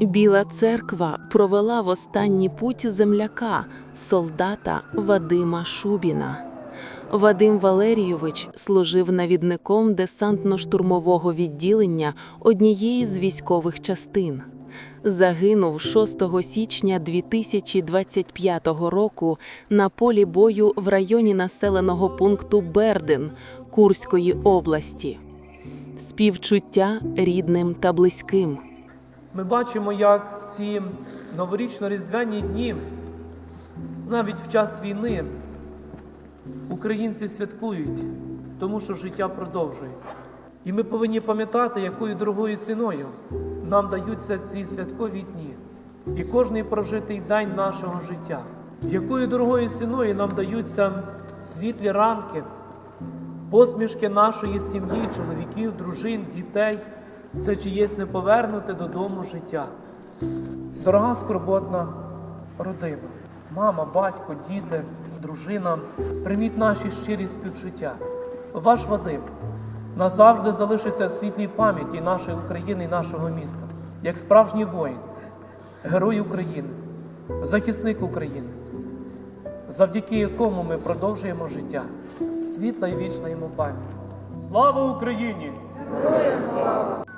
Біла церква провела в останній путь земляка, солдата Вадима Шубіна. Вадим Валерійович служив навідником десантно-штурмового відділення однієї з військових частин. Загинув 6 січня 2025 року на полі бою в районі населеного пункту Бердин Курської області. Співчуття рідним та близьким. Ми бачимо, як в ці новорічно-різдвяні дні, навіть в час війни, українці святкують, тому що життя продовжується. І ми повинні пам'ятати, якою дорогою ціною нам даються ці святкові дні. І кожний прожитий день нашого життя, якою дорогою ціною нам даються світлі ранки, посмішки нашої сім'ї, чоловіків, дружин, дітей, це чиєсь не повернути додому життя. Дорога скорботна родина, мама, батько, діти, дружина, прийміть наші щирі співчуття. Ваш Вадим назавжди залишиться в світлій пам'яті нашої України і нашого міста, як справжній воїн, герой України, захисник України, завдяки якому ми продовжуємо життя. Світла і вічна йому пам'ять. Слава Україні! Героям слава!